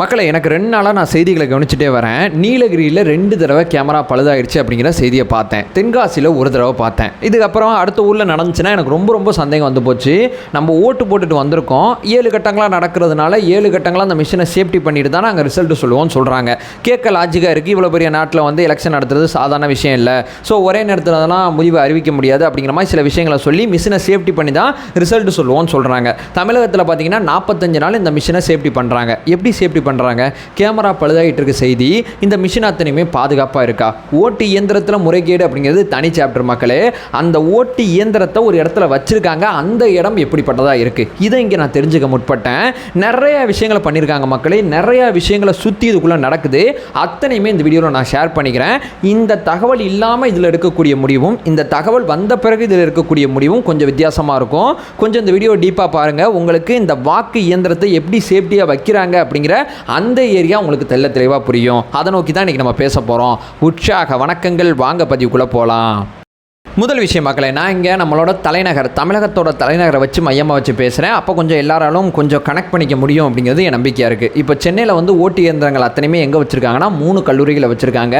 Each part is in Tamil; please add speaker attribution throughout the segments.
Speaker 1: மக்களை எனக்கு ரெண்டு நாளாக நான் செய்திகளை கவனிச்சுட்டே வரேன். நீலகிரியில் ரெண்டு தடவை கேமரா பழுதாயிருச்சு அப்படிங்கிற செய்தியை பார்த்தேன். தென்காசியில் ஒரு தடவை பார்த்தேன். இதுக்கப்புறம் அடுத்த ஊரில் நடந்துச்சுன்னா எனக்கு ரொம்ப ரொம்ப சந்தேகம் வந்து போச்சு. நம்ம ஓட்டு போட்டுட்டு வந்திருக்கோம். ஏழு கட்டங்களாக நடக்கிறதுனால ஏழு கட்டங்களாக அந்த மிஷினை சேஃப்டி பண்ணிட்டு தான் நாங்கள் ரிசல்ட்டு சொல்லுவோம்னு சொல்கிறாங்க கேட்க லாஜிக்காக இருக்குது இவ்வளோ பெரிய நாட்டில் வந்து எலெக்ஷன் நடத்துறது சாதாரண விஷயம் இல்லை. ஸோ ஒரே நேரத்தில் அதெல்லாம் முடிவு அறிவிக்க முடியாது அப்படிங்கிற மாதிரி சில விஷயங்களை சொல்லி மிஷினை சேஃப்டி பண்ணி தான் ரிசல்ட் சொல்லுவோம்னு சொல்கிறாங்க தமிழகத்தில் பார்த்தீங்கன்னா நாற்பத்தஞ்சு நாள் இந்த மிஷினை சேஃப்டி பண்ணுறாங்க எப்படி சேஃப்டி பண்ணுறாங்க கேமரா பழுதாகிட்டு இருக்க செய்தி இந்த மிஷின் அத்தனையுமே பாதுகாப்பாக இருக்கா? ஓட்டு இயந்திரத்தில் முறைகேடு அப்படிங்கிறது தனி சாப்டர் மக்களே. அந்த ஓட்டு இயந்திரத்தை ஒரு இடத்துல வச்சுருக்காங்க. அந்த இடம் எப்படிப்பட்டதாக இருக்குது இதை இங்கே நான் தெரிஞ்சுக்க முற்பட்டேன். நிறைய விஷயங்களை பண்ணியிருக்காங்க மக்களே. நிறைய விஷயங்களை சுற்றி இதுக்குள்ளே நடக்குது. அத்தனையுமே இந்த வீடியோவில் நான் ஷேர் பண்ணிக்கிறேன். இந்த தகவல் இல்லாமல் இதில் இருக்கக்கூடிய முடிவும் இந்த தகவல் வந்த பிறகு இதில் இருக்கக்கூடிய முடிவும் கொஞ்சம் வித்தியாசமாக இருக்கும். கொஞ்சம் இந்த வீடியோ டீப்பாக பாருங்கள் உங்களுக்கு இந்த வாக்கு இயந்திரத்தை எப்படி சேஃப்டியாக வைக்கிறாங்க அப்படிங்கிற அந்த ஏரியா உங்களுக்கு தெள்ள தெளிவாக புரியும். அதை நோக்கி தான் இன்றைக்கி நம்ம பேச போகிறோம் உற்சாக வணக்கங்கள். வாங்க பதிவுக்குள்ளே போகலாம் முதல் விஷயம் மக்களை நான் இங்கே நம்மளோட தலைநகர் தமிழகத்தோட தலைநகரை வச்சு மையமாக வச்சு பேசுகிறேன் அப்போ கொஞ்சம் எல்லாராலும் கொஞ்சம் கனெக்ட் பண்ணிக்க முடியும் அப்படிங்கிறது என் நம்பிக்கையாக இருக்குது இப்போ சென்னையில் வந்து ஓட்டு இயந்திரங்கள் அத்தனையுமே எங்கே வச்சுருக்காங்கன்னா மூணு கல்லூரிகளை வச்சுருக்காங்க.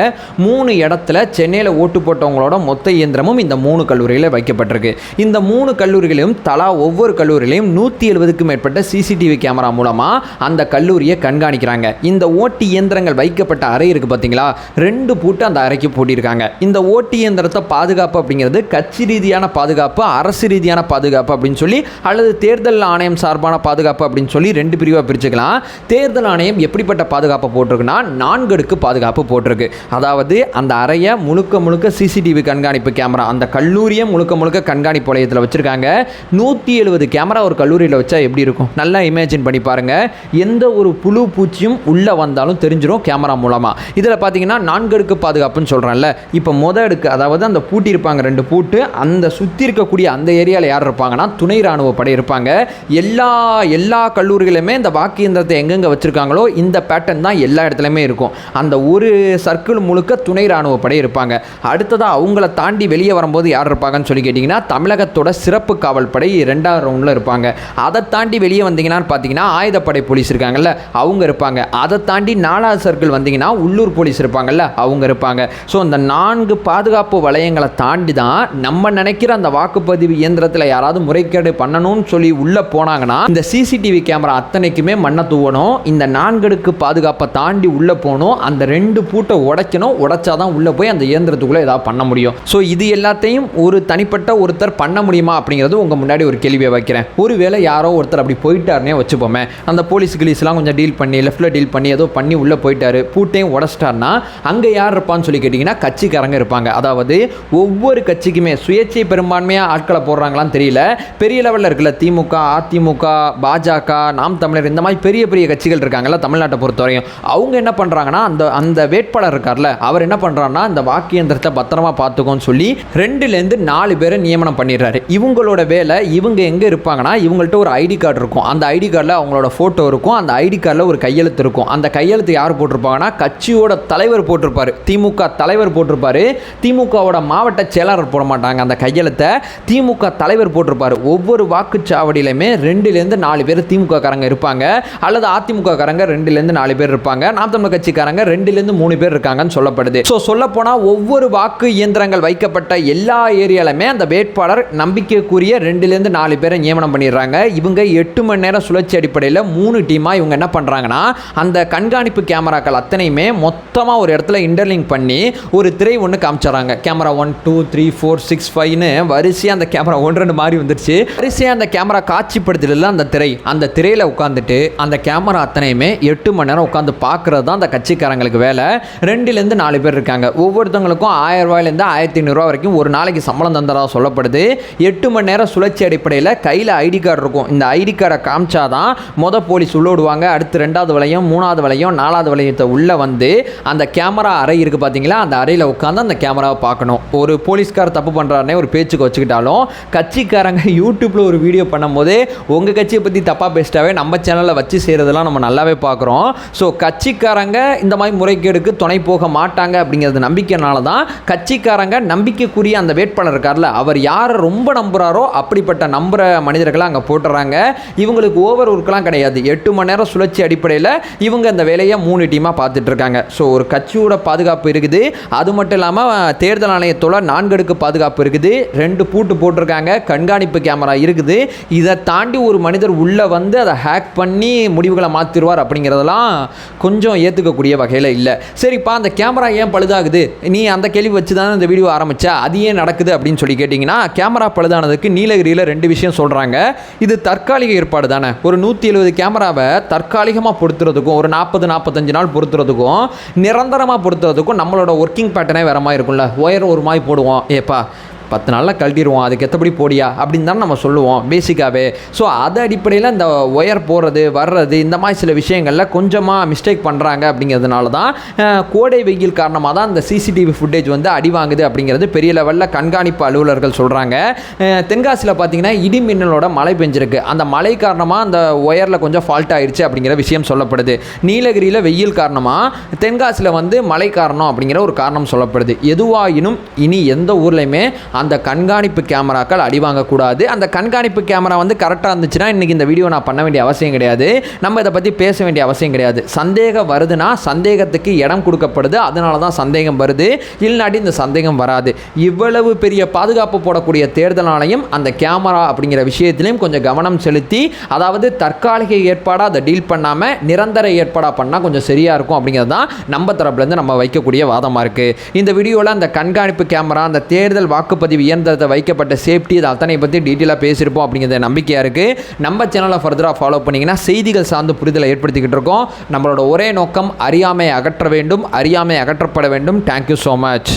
Speaker 1: மூணு இடத்துல சென்னையில் ஓட்டு போட்டவங்களோட மொத்த இயந்திரமும் இந்த மூணு கல்லூரியில் வைக்கப்பட்டிருக்கு. இந்த மூணு கல்லூரிகளையும் தலா ஒவ்வொரு கல்லூரியிலையும் நூற்றி எழுபதுக்கும் மேற்பட்ட சிசிடிவி கேமரா மூலமாக அந்த கல்லூரியை கண்காணிக்கிறாங்க. இந்த ஓட்டு இயந்திரங்கள் வைக்கப்பட்ட அறை இருக்குது பார்த்தீங்களா ரெண்டு பூட்டு அந்த அறைக்கு பூட்டியிருக்காங்க. இந்த ஓட்டு இயந்திரத்தை பாதுகாப்பு அப்படிங்கிறது கட்சி ரீதியான பாதுகாப்பு அரசு ரீதியான பாதுகாப்பு அப்படின்னு சொல்லி அல்லது தேர்தல் ஆணையம் சார்பான பாதுகாப்பு அப்படின்னு சொல்லி ரெண்டு பிரிவாக பிரிச்சுக்கலாம். தேர்தல் ஆணையம் எப்படிப்பட்ட பாதுகாப்பு போட்டிருக்குன்னா நான்கு அடுக்கு பாதுகாப்பு போட்டிருக்கு. அதாவது அந்த அறையை முழுக்க முழுக்க சிசிடிவி கண்காணிப்பு கேமரா அந்த கல்லூரியை முழுக்க முழுக்க கண்காணிப்பு வளையத்தில் வச்சுருக்காங்க. நூற்றி எழுபது கேமரா ஒரு கல்லூரியில் வச்சா எப்படி இருக்கும்? நல்லா இமேஜின் பண்ணி பாருங்கள் எந்த ஒரு புழு பூச்சியும் உள்ளே வந்தாலும் தெரிஞ்சிடும் கேமரா மூலமாக இதில் பார்த்தீங்கன்னா நான்கு அடுக்கு பாதுகாப்புன்னு சொல்கிறேன்ல இப்போ முத அடுக்கு அதாவது அந்த பூட்டி இருப்பாங்க ரெண்டு பூட்டு அந்த சுற்றி இருக்கக்கூடிய அந்த ஏரியாவில் யார் இருப்பாங்கன்னா துணை ராணுவ படை இருப்பாங்க. எல்லா எல்லா கல்லூரிகளுமே இந்த வாக்கு இயந்திரத்தை எங்கெங்கே வச்சுருக்காங்களோ இந்த பேட்டர்ன் தான் எல்லா இடத்துலையுமே இருக்கும். அந்த ஒரு சர்க்கிள் முழுக்க துணை ராணுவ படை இருப்பாங்க. அடுத்ததாக அவங்கள தாண்டி வெளியே வரும்போது யார் இருப்பாங்கன்னு சொல்லி கேட்டிங்கன்னா தமிழகத்தோட சிறப்பு காவல் படை ரெண்டாவது ரவுண்டில் இருப்பாங்க. அதை தாண்டி வெளியே வந்தீங்கன்னா பார்த்தீங்கன்னா ஆயுதப்படை போலீஸ் இருக்காங்கல்ல அவங்க இருப்பாங்க. அதை தாண்டி நாலாவது சர்க்கிள் வந்தீங்கன்னா உள்ளூர் போலீஸ் இருப்பாங்கல்ல அவங்க இருப்பாங்க. ஸோ இந்த நான்கு பாதுகாப்பு வளையங்களை தாண்டி தான் நம்ம நினைக்கிற அந்த வாக்குப்பதிவு இயந்திரத்தில் யாராவது முறைகேடு பண்ணணும்னு சொல்லி உள்ளே போனாங்கன்னா இந்த சிசிடிவி கேமரா அத்தனைக்குமே மண்ணை தூவணும். இந்த நான்கடுக்கு பாதுகாப்பை தாண்டி உள்ளே போகணும். அந்த ரெண்டு பூட்டை உடைக்கணும். உடைச்சாதான் உள்ளே போய் அந்த இயந்திரத்துக்குள்ளே ஏதாவது பண்ண முடியும். ஸோ இது எல்லாத்தையும் ஒரு தனிப்பட்ட ஒருத்தர் பண்ண முடியுமா அப்படிங்கிறது உங்கள் முன்னாடி ஒரு கேள்வியை வைக்கிறேன். ஒருவேளை யாரோ ஒருத்தர் அப்படி போயிட்டாருனே வச்சுப்போமே. அந்த போலீஸ் கிலீஸ்லாம் கொஞ்சம் டீல் பண்ணி லெஃப்ட்டில் டீல் பண்ணி ஏதோ பண்ணி உள்ளே போயிட்டாரு. பூட்டையும் உடச்சிட்டாருன்னா அங்கே யார் இருப்பான்னு சொல்லி கேட்டிங்கன்னா கட்சிக்காரங்க இருப்பாங்க. அதாவது ஒவ்வொரு கட்சிக்குமே சுயேட்சை பெரும்பான்மையாக ஆட்களை போடுறாங்களான்னு தெரியல. பெரிய லெவலில் இருக்குல்ல திமுக அதிமுக பாஜக நாம் தமிழர் இந்த மாதிரி பெரிய பெரிய கட்சிகள் இருக்காங்கல்ல தமிழ்நாட்டை பொறுத்தவரையும் அவங்க என்ன பண்ணுறாங்கன்னா அந்த அந்த வேட்பாளர் இருக்கார்ல அவர் என்ன பண்ணுறாருன்னா இந்த வாக்கு இயந்திரத்தை பத்திரமா பார்த்துக்கோன்னு சொல்லி ரெண்டுலேருந்து நாலு பேரை நியமனம் பண்ணிடுறாரு. இவங்களோட வேலை இவங்க எங்கே இருப்பாங்கன்னா இவங்கள்ட்ட ஒரு ஐடி கார்டு இருக்கும். அந்த ஐடி கார்டில் அவங்களோட ஃபோட்டோ இருக்கும். அந்த ஐடி கார்டில் ஒரு கையெழுத்து இருக்கும். அந்த கையெழுத்து யார் போட்டிருப்பாங்கன்னா கட்சியோட தலைவர் போட்டிருப்பார். திமுக தலைவர் போட்டிருப்பார். திமுகவோட மாவட்ட வேட்பாளர் போட மாட்டாங்க. அந்த கையெழுத்தை திமுக தலைவர் போட்டிருப்பாரு. ஒவ்வொரு வாக்குச்சாவடியிலுமே ரெண்டுலேருந்து நாலு பேர் திமுக காரங்க இருப்பாங்க. அல்லது அதிமுக காரங்க ரெண்டுலேருந்து நாலு பேர் இருப்பாங்க. நாம் தமிழ் கட்சிக்காரங்க ரெண்டுலேருந்து மூணு பேர் இருக்காங்கன்னு சொல்லப்படுது. ஸோ சொல்லப்போனால் ஒவ்வொரு வாக்கு இயந்திரங்கள் வைக்கப்பட்ட எல்லா ஏரியாலுமே அந்த வேட்பாளர் நம்பிக்கைக்குரிய ரெண்டுலேருந்து நாலு பேரை நியமனம் பண்ணிடுறாங்க. இவங்க எட்டு மணி நேரம் சுழற்சி அடிப்படையில் மூணு டீமாக இவங்க என்ன பண்ணுறாங்கன்னா அந்த கண்காணிப்பு கேமராக்கள் அத்தனையுமே மொத்தமாக ஒரு இடத்துல இன்டர்லிங்க் பண்ணி ஒரு திரை ஒன்று காமிச்சிடறாங்க. Camera one two three four six ஃபைவ்னு வரிசையாக அந்த கேமரா ஒன்று ரெண்டு மாதிரி வந்துடுச்சு. வரிசையாக அந்த கேமரா காட்சிப்படுத்தல அந்த திரை. அந்த திரையில் உட்காந்துட்டு அந்த கேமரா அத்தனையுமே எட்டு மணி நேரம் உட்காந்து பார்க்குறது தான் அந்த கட்சிக்காரங்களுக்கு வேலை. ரெண்டுலேருந்து நாலு பேர் இருக்காங்க. ஒவ்வொருத்தவங்களுக்கும் ஆயிரம் ரூபாயிலேருந்து ஆயிரத்தி ஐநூறுரூவா வரைக்கும் ஒரு நாளைக்கு சம்பளம் தந்ததாக சொல்லப்படுது. எட்டு மணி நேரம் சுழற்சி அடிப்படையில் கையில் ஐடி கார்டு இருக்கும். இந்த ஐடி கார்டை காமிச்சாதான் மொத போலீஸ் உள்ள விடுவாங்க. அடுத்து ரெண்டாவது வளையம் மூணாவது வளையம் நாலாவது வளையத்தை உள்ளே வந்து அந்த கேமரா அறை இருக்குது பார்த்தீங்களா அந்த அறையில் உட்காந்து அந்த கேமராவை பார்க்கணும். ஒரு போலீஸ் போலீஸ்கார் தப்பு பண்ணுறாருனே ஒரு பேச்சுக்கு வச்சுக்கிட்டாலும் கட்சிக்காரங்க யூடியூப்பில் ஒரு வீடியோ பண்ணும்போதே உங்கள் கட்சியை பற்றி தப்பாக பேசிட்டாவே நம்ம சேனலில் வச்சு செய்கிறதெல்லாம் நம்ம நல்லாவே பார்க்குறோம். ஸோ கட்சிக்காரங்க இந்த மாதிரி முறைகேடுக்கு துணை போக மாட்டாங்க அப்படிங்கிறது நம்பிக்கைனால தான் கட்சிக்காரங்க நம்பிக்கைக்குரிய அந்த வேட்பாளர் இருக்கார்ல அவர் யாரை ரொம்ப நம்புகிறாரோ அப்படிப்பட்ட நம்புகிற மனிதர்களை அங்கே போட்டுறாங்க. இவங்களுக்கு ஓவர் ஒர்க்லாம் கிடையாது. எட்டு மணி நேரம் சுழற்சி அடிப்படையில் இவங்க அந்த வேலையை மூணு டீமாக பார்த்துட்டு இருக்காங்க. ஸோ ஒரு கட்சியோட பாதுகாப்பு இருக்குது. அது மட்டும் இல்லாமல் தேர்தல் ஆணையத்தோட நான்கு அடுக்கு பாதுகாப்பு இருக்குது. ரெண்டு பூட்டு போட்டிருக்காங்க. கண்காணிப்பு கேமரா இருக்குது. இதை தாண்டி ஒரு மனிதர் உள்ளே வந்து அதை ஹேக் பண்ணி முடிவுகளை மாற்றிடுவார் அப்படிங்கிறதெல்லாம் கொஞ்சம் ஏற்றுக்கக்கூடிய வகையில் இல்லை. சரிப்பா அந்த கேமரா ஏன் பழுதாகுது? நீ அந்த கேள்வி வச்சு தானே இந்த வீடியோ ஆரம்பித்தா அது ஏன் நடக்குது அப்படின்னு சொல்லி கேட்டிங்கன்னா கேமரா பழுதானதுக்கு நீலகிரியில் ரெண்டு விஷயம் சொல்கிறாங்க இது தற்காலிக ஏற்பாடு தானே. ஒரு நூற்றி எழுபது கேமராவை தற்காலிகமாக பொருத்துறதுக்கும் ஒரு நாற்பது நாற்பத்தஞ்சு நாள் பொருத்துறதுக்கும் நிரந்தரமாக பொருத்துறதுக்கும் நம்மளோட ஒர்க்கிங் பேட்டர்னே வேற மாதிரி இருக்கும்ல. ஒயர் ஒரு மாதிரி போடுவோம். pá, பத்து நாளில் கழட்டிடுவோம் அதுக்கு எத்தபடி போடியா? அப்படின்னு தானே நம்ம சொல்லுவோம் பேசிக்காகவே ஸோ அது அடிப்படையில் இந்த ஒயர் போடுறது வர்றது இந்த மாதிரி சில விஷயங்களில் கொஞ்சமாக மிஸ்டேக் பண்ணுறாங்க அப்படிங்கிறதுனால தான் கோடை வெயில் காரணமாக தான் இந்த சிசிடிவி ஃபுட்டேஜ் வந்து அடி வாங்குது அப்படிங்கிறது பெரிய லெவலில் கண்காணிப்பு அலுவலர்கள் சொல்கிறாங்க தென்காசியில் பார்த்தீங்கன்னா இடி மின்னலோட மழை பெஞ்சிருக்கு. அந்த மழை காரணமாக அந்த ஒயரில் கொஞ்சம் ஃபால்ட் ஆயிடுச்சு அப்படிங்கிற விஷயம் சொல்லப்படுது. நீலகிரியில் வெயில் காரணமாக தென்காசியில் வந்து மழை காரணம் அப்படிங்கிற ஒரு காரணம் சொல்லப்படுது. எதுவாயினும் இனி எந்த ஊர்லேயுமே அந்த கண்காணிப்பு கேமராக்கள் அடி வாங்கக்கூடாது அந்த கண்காணிப்பு கேமரா வந்து கரெக்டாக இருந்துச்சுன்னா இன்றைக்கி இந்த வீடியோ நான் பண்ண வேண்டிய அவசியம் கிடையாது. நம்ம இதை பற்றி பேச வேண்டிய அவசியம் கிடையாது. சந்தேகம் வருதுன்னா சந்தேகத்துக்கு இடம் கொடுக்கப்படுது. அதனால தான் சந்தேகம் வருது. இல்லாட்டி இந்த சந்தேகம் வராது. இவ்வளவு பெரிய பாதுகாப்பு போடக்கூடிய தேர்தல் ஆணையம் அந்த கேமரா அப்படிங்கிற விஷயத்திலையும் கொஞ்சம் கவனம் செலுத்தி அதாவது தற்காலிக ஏற்பாடாக அதை டீல் பண்ணாமல் நிரந்தர ஏற்பாடாக பண்ணால் கொஞ்சம் சரியாக இருக்கும் அப்படிங்கிறது தான் நம்ம தரப்புலேருந்து நம்ம வைக்கக்கூடிய வாதமாக இருக்குது இந்த வீடியோவில் அந்த கண்காணிப்பு கேமரா அந்த தேர்தல் வாக்குப்பதிவு இயந்திரத்தை வைக்கப்பட்ட சேஃப்டி இது அத்தனை பற்றி டீட்டெயிலாக பேசியிருப்போம் அப்படிங்கிறது நம்பிக்கையாக இருக்குது நம்ம சேனலை ஃபர்தராக ஃபாலோ பண்ணிங்கன்னா செய்திகள் சார்ந்து புரிதலை ஏற்படுத்திக்கிட்டு இருக்கோம். நம்மளோட ஒரே நோக்கம் அறியாமை அகற்ற வேண்டும் அறியாமை அகற்றப்பட வேண்டும். Thank you so much